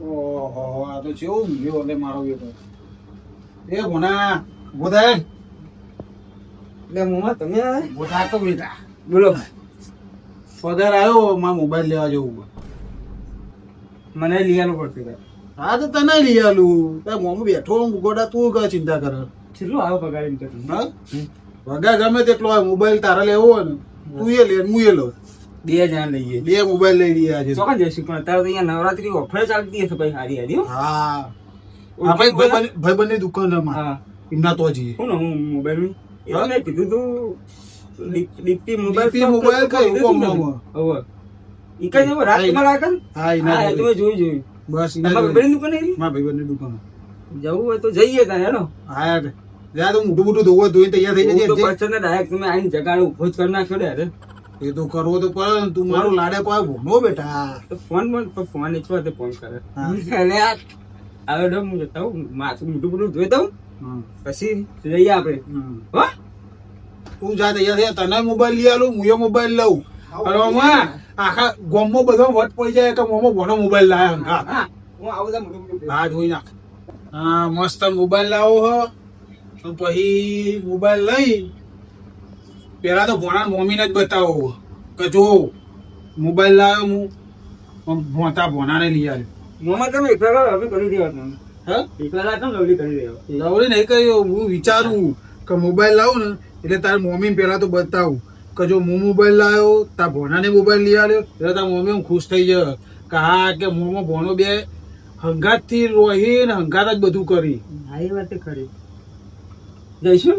ઓહો આ તો કેવું ઊંઘ્યો એટલે મારો બેટો એ ભોના ઊભો એટલે મોમાં તમે આયા? તો બેટા. બોલો. પગાર આવ્યો મારે મોબાઈલ લેવા જવું મને લઈ આવવું પડશે હા તો તને લઈ આલું. તાર મોમાં બેઠો ગોડા તું કઈ ચિંતા કરે? કેટલું આવો પગાર એમ તો વગા ગમે તેટલો મોબાઈલ તારે લેવો હોય ને તું એ લે હું એ લો બે જણા લઈએ બે મોબાઈલ લઈ રહ્યા છે. ચોક્કસ જઈશું પણ અત્યારે તો અહીંયા નવરાત્રી ઓફર ચાલતી હશે ભાઈ હારી હારી હા. ભાઈ ભાઈ બંને દુકાન હા. એમના તો જઈએ હું ના? હું મોબાઈલ હા? મેં કીધું તું દીપ- દીપ્તિ મોબાઈલ મોબાઈલ કઈ કીધું તું ઉકોમ ઈ કઈ નહીં, રાતમાં રાખે હા હા, જોયું જોયું. બસ તમારા મારા ભાઈ બંને દુકાન જવું હોય તો જઈએ ત્યાં હેડો હા યાર. યાર મોટું મોટું ધોવો ધોઈ તૈયાર થઈ હું તો ડાયરેક્ટ તમે આઈને જગાડે ઊભો જ કરી નાખ્યો ને અરે એ તો કરવો તો પડે તું મારો લાડે કોઈ ભૂનો બેટા. ફોન પણ ફોન એ છો ફોન કરે. અને આ હવે ડો હું જતા હું માથું મોટું મોટું જોઈ દઉં પછી જઈએ આપણે. હો? તું જા તૈયાર થયા તને મોબાઈલ લઈ આલું હું એ મોબાઈલ લઉં અને આમાં આખા ગોમો બધો વટ પડી જાય કે મોમો ભણો મોબાઈલ લાયા હા. હા હું આવું તા મોટું મોટું. હા જોઈ નાખ. હા મસ્ત મોબાઈલ લાવો હો. તો પછી મોબાઈલ લઈ પેલા તો ભોણા મમ્મીને જ બતાવો કે જો મોબાઈલ લાવ્યો હું. ભોંતા ભોનાને લઈ આવ્યો. મોમાં તમે એકલા હવે કરી દેવા તમે હા? એકલા કેમ લવલી નહીં કહ્યું હું વિચારું કે મોબાઈલ લાવું ને એટલે તારે મમ્મી પહેલાં તો બતાવું કે જો હું મોબાઈલ લાવ્યો તાર ભોનાને મોબાઈલ લઈ આવ્યો એટલે તાર મમ્મી હું ખુશ થઈ જાય. કે હા કે મોમાં ભોનો બે હંગાતથી રોહી ને હંગાત જ બધું કરી. હા એ વાત કરી જઈશું?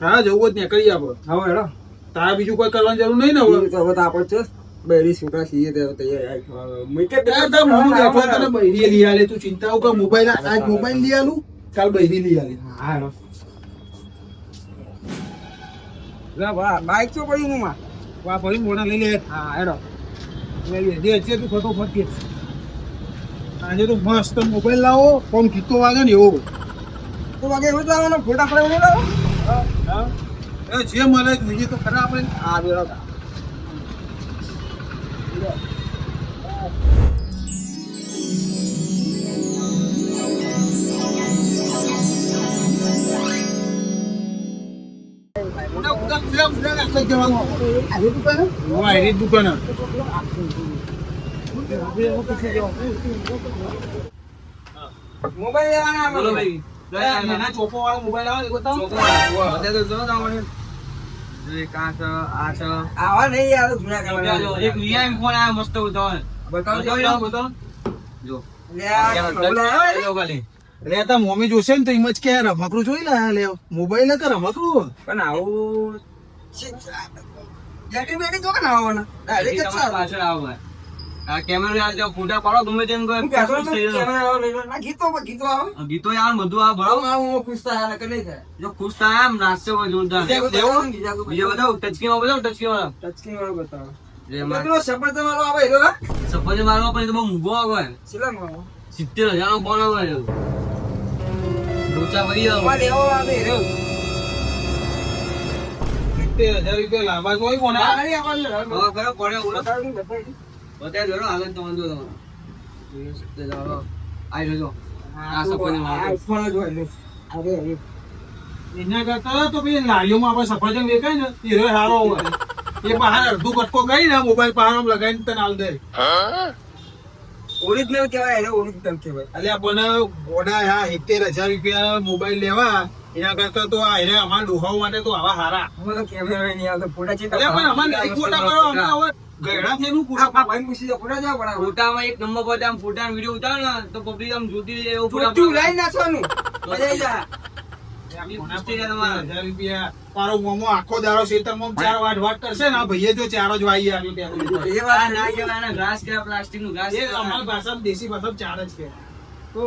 હા જવું જ નીકળી આપણે હવે હેડો. તારે બીજું કોઈ કરવાની જરૂર નહીં ને હવે. તો આપણે છે બેરી છોકરા છીએ તે તૈયાર મેં કે તાર મમ્મી બેઠો તને બૈરી લઈ આલે. તું ચિંતા કર મોબાઈલ આજ મોબાઈલ લઈ આલું. કાલ બૈરી લઈ આલે. હા હેડો બાઈક તો પડી હું માં? વા પડી મોડા લઈ લે. હા હેડો. લઈ લે. જે છે તું ફટોફટ કે આજે તો મસ્ત મોબાઈલ લાવો. ફોન કીતો વાગે ને એવો. તો વાગે એવું લાવવાનો ફોટા પડાવી લાવો એ જે મળે બીજી તો ખરા આપણે હા બેડો હા, દુકાન મોબાઈલ લેવાના બોલો ભાઈ. ચોપો વાળો મોબાઈલ આવે તો જો તમારે એક આ છે, આ છે. આવા નહીં યાર જૂના એક ફોન આવ્યો મસ્ત. બતાવો. જો. લે મમ્મી જોશે ને તો એમ જ કે રમકડું જોઈ લે લે મોબાઈલ કે રમકડું. પણ આવું જેટી બેટી તો ના આવવાના. ડાયરેક્ટ પાછળ આવો ભાઈ. આ કેમેરો જો ફોટા પાડો ગમે તેમ ગીતો ગીતો આવે. ગીતો યાર બધું આ બરાબર. આવું આવું ખુશ થાય કે નહીં જો ખુશ થાય એમ નાચશે જોરદાર. બીજા કોઈ બતાવો ને, બીજા કોઈ બીજો બતાવો ટચકી માં બતાવો ટચકી વાળો. ટચસ્ક્રીન વાળો બતાવો. જે એમાં સફર આવે સફરજન મારવા પણ બહુ મૂંગો આવે. સિત્તેર હજાર નો કોણ આવે. લોચા. સિત્તેર હજાર રૂપિયા લાંબા કોઈ કોને? આ બતાવી દો આગળ તો વાંધો તમારો આવી જજો. આ સફરજન. એના કરતા તો પછી લારીઓમાં આપણે સફરજન વેચાય ને હીરો સારો હોય. એ બહાર અડધું કટકો ગઈ ને મોબાઈલ બહાર આમ લગાવીને તને આલ દે. ઓરિજિનલ કહેવાય એને ઓરિજિનલ કહેવાય. એટલે આપણને ગોડા હા સિત્તેર હજાર રૂપિયા મોબાઈલ લેવા. એના કરતા તો આ એને અમારા ડોહાઓ માટે તો આવા હારા. અમે તો કેમેરા નહીં આવતો ફોટા છે પણ અમારે ફોટા પાડવા, અમે ફોટામાં એક નંબર પર આમ ફોટા વીડિયો ઉતારો ને તો પબ્લિક આમ જોતી રહે એવો ફોટા તું નાખવાનું મજા આવી જાય. હજાર રૂપિયા. મારો મોમો આખો દાડો ખેતરમાં ચાર વાટ વાટ કરશે ને ભાઈએ જો ચાર જ વાઈ આવ્યો એ વાત આ ના કહેવાય આને ઘાસ કહેવાય પ્લાસ્ટિકનું ઘાસ એ કહેવાય. અમારી દેશી ભાષામાં ચાર જ કહેવાય. તો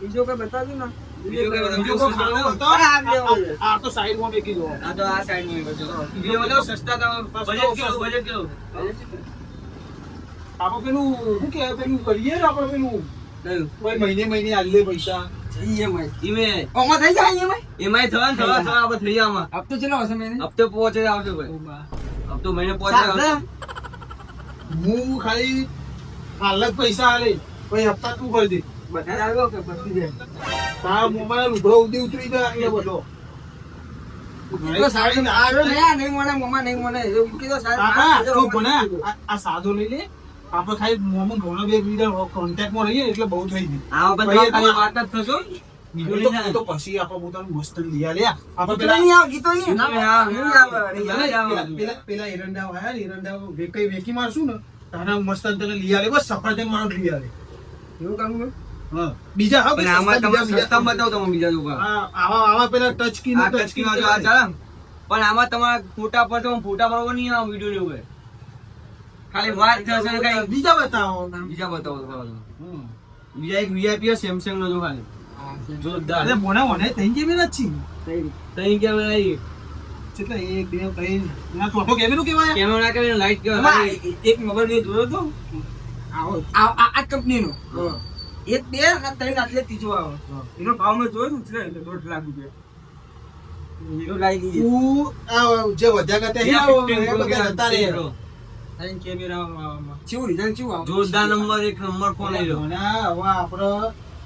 બીજો કઈ બતાવજો ને. બીજો કઈ બતાવજો. બીજો કોઈ ખાનો હતો? આ- આ તો સાઈડમાં મેકી દો આ તો આ સાઈડમાં બચો બીજો બધો સસ્તા તો બજેટ કેવું બજેટ કેવું આપણે પેલું શું કરીએ મહિને મહિને આલે પૈસા. આમાં. હપ્તો મહિને? પોચે સાત હું ખાલી હાલ જ પૈસા હાલે પછી હપ્તા તું કરી દે. બધા આવ્યો કે પછી તારા ઉતરી જાય બધો. આ સાદો લઈ લે. આપણે ખાલી મોંમાં ઘણો બે બીજા કોન્ટેક્ટમાં રહીએ એટલે બહુ થઈ ગયું વાત જ થશો તો- પછી આપણે પોતાનું મસ્ત. આપણે પેલા નહીં આવે ગીતો નહીં ના, પેલા- એરંડા એરંડા વેકી મારશું તારા મસ્ત તને લીયા લે. બસ સફળ મારો લઈ આલે એવું કરવું. બીજા હા, પણ આમાં બીજા- તમે બીજા- સસ્તા બતાવો તમે બીજા દુકાન આવા આવા પેલા ટચ કી આ ટચકી માં આ ચાલે. પણ આમાં તમારા ફોટા પર તો ફોટા બરોબર નહીં આ વીડિયો લેવું હોય. ખાલી વાત થશે ને કઈ. બીજા બતાવો બીજા બતાવો તો બીજા એક વીઆઈપી સેમસંગ નો જો ખાલી. જોરદાર. અરે મોના મોને તઈ કેવી નથી તઈ કેમ નહીં કેટલા એક બે ત્રણ. ના તો કેમેરું કેવાય કેમેરા કેમેરા લાઈટ એમાં એક મોબાઈલ મેં જોયો તો? આવો. આ આ આ કંપનીનો એક બે અને ત્રણ આટલે ત્રીજો આવે. એનો ભાવ મેં જોયો ને એટલે દોઢ લાખ રૂપિયા. હીરો લાવી દીધી. જે વધ્યા કરતા એ બધા જતા રહે. ત્રણ કેમેરા કેવું રિઝલ્ટ કેવું આવે જોરદાર નંબર એક નંબર ફોન આવ્યો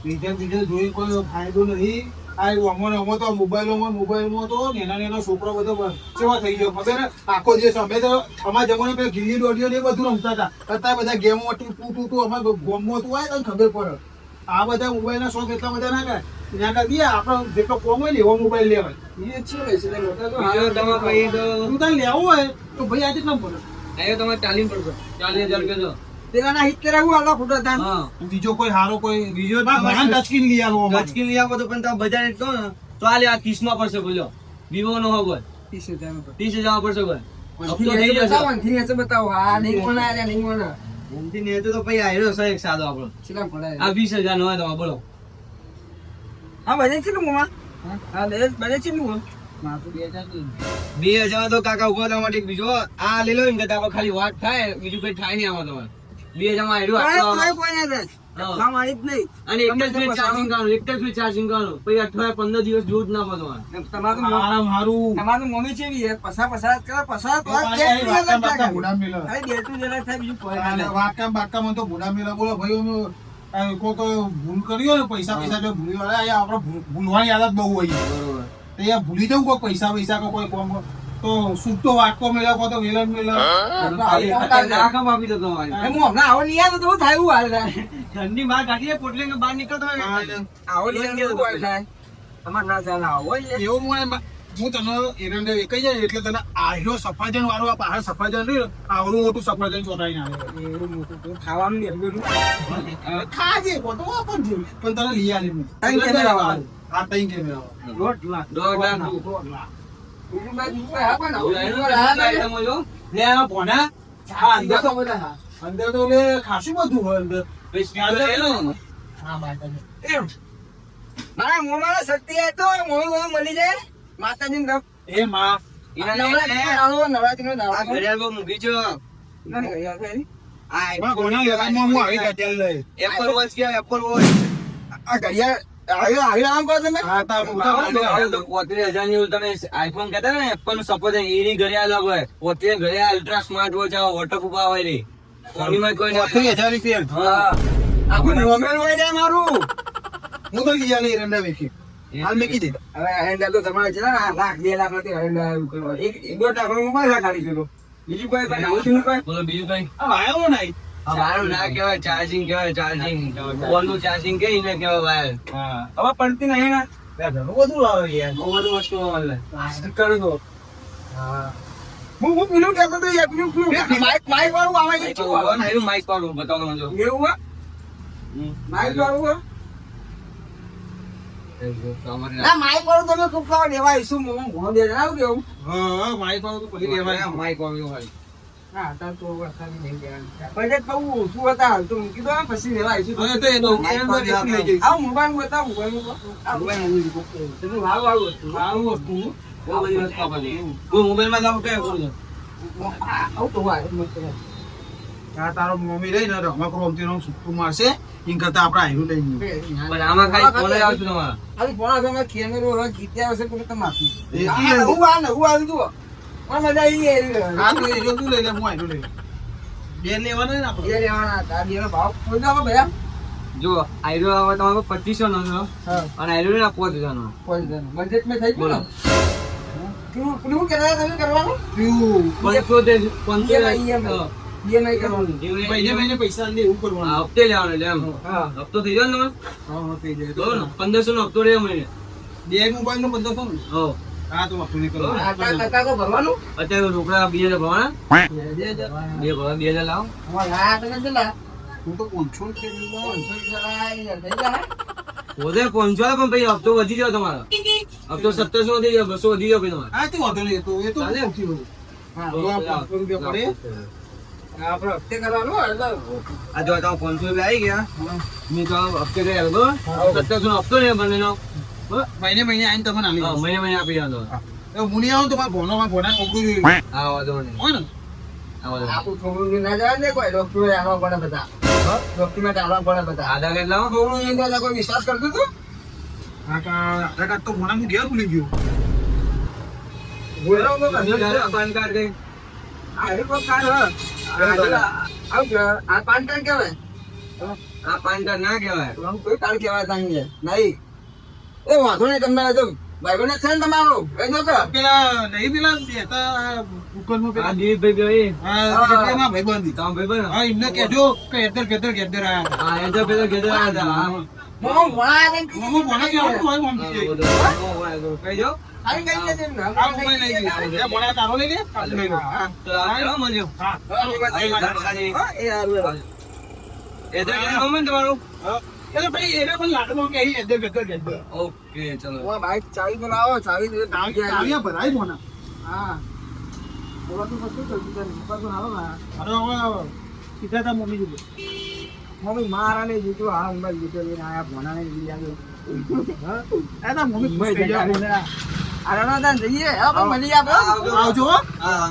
રીઝલ્ટ બીજલ જોઈ કોઈ ફાયદો નથી. આ અમો ને અમો તો મોબાઈલોમાં મોબાઈલમાં તો નાના નાના છોકરો બધો કેવા થઈ ગયો. ખબર આખો દિવસ અમે તો અમારા જમાના પેલા ગીલી દોડીઓ ને એ બધું રમતા હતા. અત્યારે બધા ગેમો તું તું તું તું અમારે ગોમમાં તું આવે તો ખબર પડે. આ બધા મોબાઈલના શોખ એટલા બધા ના કરે આપણે જેટલો કોમ હોય ને એવો મોબાઈલ લેવાય. એ છે લેવો હોય તો ભાઈ આજે જ ના પડે આવ્યો તમારે ચાલીસ પડશે ચાલીસ હજાર રૂપિયા તો પેલાના આલા ફોટા હતા બીજો કોઈ હારો કોઈ બીજો બા, લઈ આલો. લઈ આપો તો પણ તમે બજાર એટલો તો આ લે આ કિસમાં પડશે બોલો. વિવો નો હપ્તો થઈ જશે બતાવો. હા, નહીં નહીં તો પછી આવ્યો છે એક સાદો આપણો. કેટલા પડાય? આ વીસ હજાર નો હોય તો બોલો. હા, બને છે મોમાં? હા, બને- બને કેટલું મોં? બે હજાર તો કાકા ઊભો થવા માટે એક બીજો આ લઈ લો ને કે ખાલી વાત થાય બીજું કઈ થાય નહીં આમાં તમારે. બે જમા માં કોઈ- આટલો કોઈ કોઈ ના થાય. હા. કામ આવી જ નહીં. અને એક ચાર્જિંગ કરવાનું એક જ ચાર્જિંગ કરવાનું પછી અઠવાડિયા પંદર દિવસ જોવું ના પડે તમારું તો મોં- હારામ હારું. તમારું મોમી છે? કરો, વાંકા બાકા કોઈ ના તો ભૂડા મેલા બોલો ભાઈ અમે, આ ભૂલ કર્યો હોય ને પૈસા પૈસા જો ભૂલી વાળા ભૂ- ભૂલવાની આદત બહુ હોય છે. બરોબર ભૂલી જવું કોઈ પૈસા પૈસા કે કોઈ કોમ તો વાળો વાટકો મેળ્યો કોઈ વેલણ મેળ્યો આવી આ આવતા ના કામ આપી દો તમારે હું હમણાં આવો નહીં આવ્યો તો થાય? એવું હાલ થાય. બહાર કાઢીએ પોટલે બહાર નીકળતો આવો નહીં આવ્યો તો શું થાય? તમારે ના ચાલે, આવો એવું મને હું તને એરંડે વેકાઈ જાય એટલે તને આયરો સફરજન વાળું આ બહાર સફરજન રહ્યું આવડું મોટું સફરજન ચોટાઈને આવે એવું મોટું તો ખાવાનું નહીં, એટલું ખાજે પોતો વાપરજે પણ તને લઈ આવે આ ત્રણ કેમેરા વાળું. હા ત્રણ કેમેરા વાળું. દોઢ લાખ. દોઢ લાખ. દોઢ લાખ. અંદર તો લે ખાસું બધું હોય અંદર. મારા મોંમાં શક્તિ તો મોંમાં બધું મળી જાય માતાજી ને એ આ ઘડિયાળ આવ્યો આવ્યો આઈફોન કેતા ને? એપલનું સપોર્ટ એની ઘડિયાળ અલગ હોય ઘડિયાળ અલ્ટ્રા સ્માર્ટ વોચ આવે વોટરપ્રૂફ હોય રે. કોઈ હજાર રૂપિયા હા. આખું નોમેલ હોય જાય મારું. હું તો આલી એરંડા વેચી. હાલ મેં કીધી હવે એન્ડા તો તમારે છે ને લાખ બે લાખ નથી એન્ડા એક દોઢ લાખનું મોબાઈલ ખાલી બીજું કઈ બીજું કઈ? આ વાયો નહીં. સારું ના કહેવાય ચાર્જિંગ કહેવાય ચાર્જિંગ ચાર્જિંગ કે એને કહેવાય વાયર હવે પડતી નહીં ને? ઘણું બધું આવે યાર. બહુ બધું વસ્તુ આવે સ્પીકર તો હા. હું હું પેલું કહેતો તો એક પેલું પેલું માઇક માઇક વાળું આવે છે. કેવું આવ્યું માઇક વાળું બતાવો જો એવું હોય? માઇક વાળું હોય? ના માઇક વાળું તમે ખૂબ ખાવા દેવાય. શું મોં મોં દે જણાવું કેવું હા માઇક વાળું તો પછી દેવાય માઇક વાળું ભાઈ હા તાર તો વરસાદ નહીં કહેવાનું. પછી કહું શું હતા હાલ તો મૂકી દો પછી લેવા આવીશું હવે તો એ તો માઇક એમ વાળું જ લઈ જઈશ. આવું મોબાઈલ બતાવું મોબાઈલ આ આવી ગયું. વાળું હતું. સારું વસ્તુ બહુ બધી વસ્તુ હું મોબાઈલમાં તમે કઈ કરું આવું તો. આ તારો મમ્મી લઈને રમકડું અમથી રમ સુટું મારશે એમ કરતા આપણે આયરું લઈ. પણ આમાં ખાલી ફોન તમારા આવી કેમેરો હવે ગીત્યા હશે તો તમે આપી. એ આ ઈ નવું આ આવ્યું જુઓ. આવી આ તો એ તું લઈ લે હું આયરું લઈ બે લેવાના ને આપણે? એ લેવાના હતા. આ બેનો ભાવ કોઈ હવે જો આયરો આવે તમારો પચીસો નો છે. હા. અને આયરો ના પાંચ હજાર નો કોઈ જણ બજેટ મેં થઈ બોલો. ગયું કેવું કેવું તમે કરવાનું? પેલું પંચોતેર પંચોતેર EMI હા. કરવાનું મહિને. મહિને પૈસા લે એવું કરવાનું. હપ્તે લેવાનો એટલે એમ. હા. હપ્તો થઈ જાય ને હા થઈ જાય પંદરસો નો? હપ્તો રહ્યો મહિને. બે મોબાઈલ નો પંદરસો ને? હો. હા તો ભરવાનું? અત્યારે રોકડા બે હજાર ભરવાના. બે ભરવા બે હજાર લાવો. હું તો પહોંચો પણ હપ્તો વધી ગયો તમારો. હપ્તો સત્તરસો વધી ગયો બસો વધી ગયો પછી તમારે. હા તે વાંધો નહીં. તો એ તો ચાલે. ઓછી હોય. હા, જો આ પાંચસો રૂપિયા પડે. આપણે હપ્તે કરવાનું આ જો તમે પાંચસો રૂપિયા આવી ગયા. મેં તો હપ્તે કર્યા સત્તરસો નો હપ્તો નહીં બંને નો મહિને મહિને આવીને તમને આપી. મહિને મહિને આપી દેવાનો મુનિ આવું તો ભોનો ભોનાને મોકલું જોઈએ. હા વાંધો નહીં. હોય ને? હા વાંધો નહીં. આપણું છોકરું ના જાય ને કોઈ ડોક્ટરો આવવા પડે બધા. ડોક્યુમેન્ટ આવવા પડે બધા. આધાર કાર્ડ લાવો. છોકરું જોઈને તો કોઈ વિશ્વાસ કરતું હતું આધાર કાર્ડ તો ભોના હું ઘેર ભૂલી ગયો. પાન કાર્ડ કઈ? આ પાન કાર્ડ કેવાય આ પાન કાર્ડ ના કેવાય કોઈ કાર્ડ કેવાય નહીં. એ વાંધો નહીં તમને તો ભાઈબંધ જ છે ને તમારો. એ પેલા નહીં પેલા દિલીપભાઈ ભાઈ હા તમે ભાઈ હા એમને કહેજો કે ઘેર આયા. હા એ તો પેલા ઘેર હતા. હા. મોમો હોય મમ્મી જે. ને. આ મોબાઈલ લઈ લે. એ તારો લઈ લે. તો આ મળ્યો? હા. એ તમારું? હા. એટલે ભાઈ એને પણ લાડમાં કે અહીં હેતર ખેતર ઘેર ઓકે ચલો હું બાઈક ચાવી તો લાવો ચાવી તો તાળી- તાળીયા ભરાય ભોના. હા બોલા કશું કરતું નથી. બોલા તો હાલો ને. અરે હવે સીધા તા મમ્મી જોડે. મમ્મી મારા ને જીતું હા મોબાઈલ જીતો લઈને આયા ભોના ને લઈ આવ્યો હા. એ તો મમ્મી ભાઈ થઈ ગયા જતા ભોના. જઈએ હવે મળી આપો આવજો. આવજો હો. હા